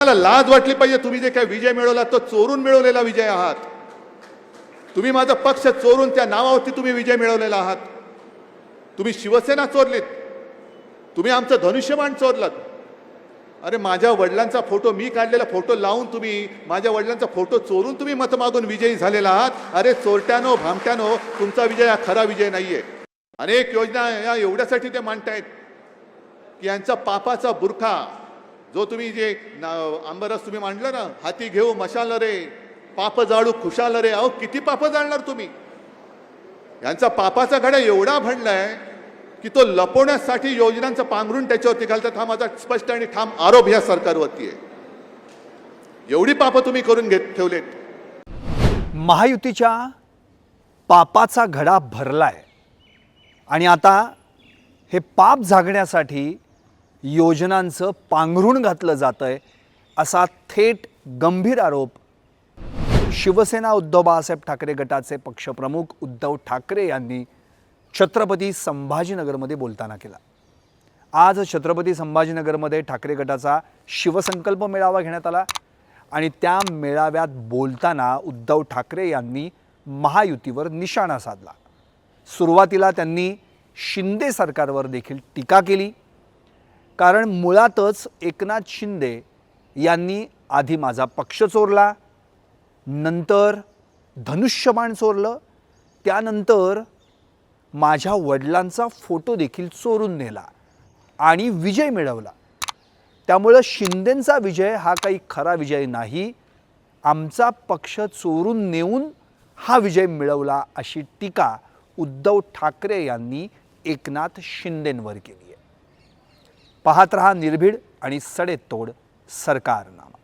मला लाज वाटली पाहिजे तुम्ही जे काय विजय मिळवला तो चोरून मिळवलेला विजय आहात. तुम्ही माझा पक्ष चोरून त्या नावावरती तुम्ही विजय मिळवलेला आहात. तुम्ही शिवसेना चोरलीत. तुम्ही आमचं धनुष्यबाण चोरलात. अरे माझ्या वडिलांचा फोटो मी काढलेला फोटो लावून तुम्ही माझ्या वडिलांचा फोटो चोरून तुम्ही मत मागून विजयी झालेला आहात. अरे चोरट्यानो भामट्यानो तुमचा विजय हा खरा विजय नाहीये. अनेक योजना या एवढ्यासाठी ते मांडतायत की यांचा पापाचा बुरखा जो तुम्ही जे ना- आंबरस तुम्ही मांडलं ना हाती घेऊ मशाल रे पाप जाळू खुशाल रे अहो किती पाप जाळणार तुम्ही? यांचा पापाचा घडा एवढा भडलाय की तो लपवण्यासाठी योजनांचं पांघरून त्याच्यावरती घालतात. हा माझा स्पष्ट आणि ठाम आरोप या सरकारवरती आहे. एवढी पापं तुम्ही करून घेत ठेवलेत. महायुतीच्या पापाचा घडा भरलाय. आणि आता हे पाप झागण्यासाठी योजनांचं पांघरूण घातलं जातं आहे असा थेट गंभीर आरोप शिवसेना उद्धव बाळासाहेब ठाकरे गटाचे पक्षप्रमुख उद्धव ठाकरे यांनी छत्रपती संभाजीनगरमध्ये बोलताना केला. आज छत्रपती संभाजीनगरमध्ये ठाकरे गटाचा शिवसंकल्प मेळावा घेण्यात आला आणि त्या मेळाव्यात बोलताना उद्धव ठाकरे यांनी महायुतीवर निशाणा साधला. सुरुवातीला त्यांनी शिंदे सरकारवर देखील टीका केली. कारण मुळातच एकनाथ शिंदे यांनी आधी माझा पक्ष चोरला नंतर धनुष्यबाण चोरलं त्यानंतर माझ्या वडिलांचा फोटो देखील चोरून नेला आणि विजय मिळवला. त्यामुळं शिंदेंचा विजय हा काही खरा विजय नाही. आमचा पक्ष चोरून नेऊन हा विजय मिळवला अशी टीका उद्धव ठाकरे यांनी एकनाथ शिंदेंवर केली. पाहत रहा निर्भीड आणि सडेतोड सरकारनामा.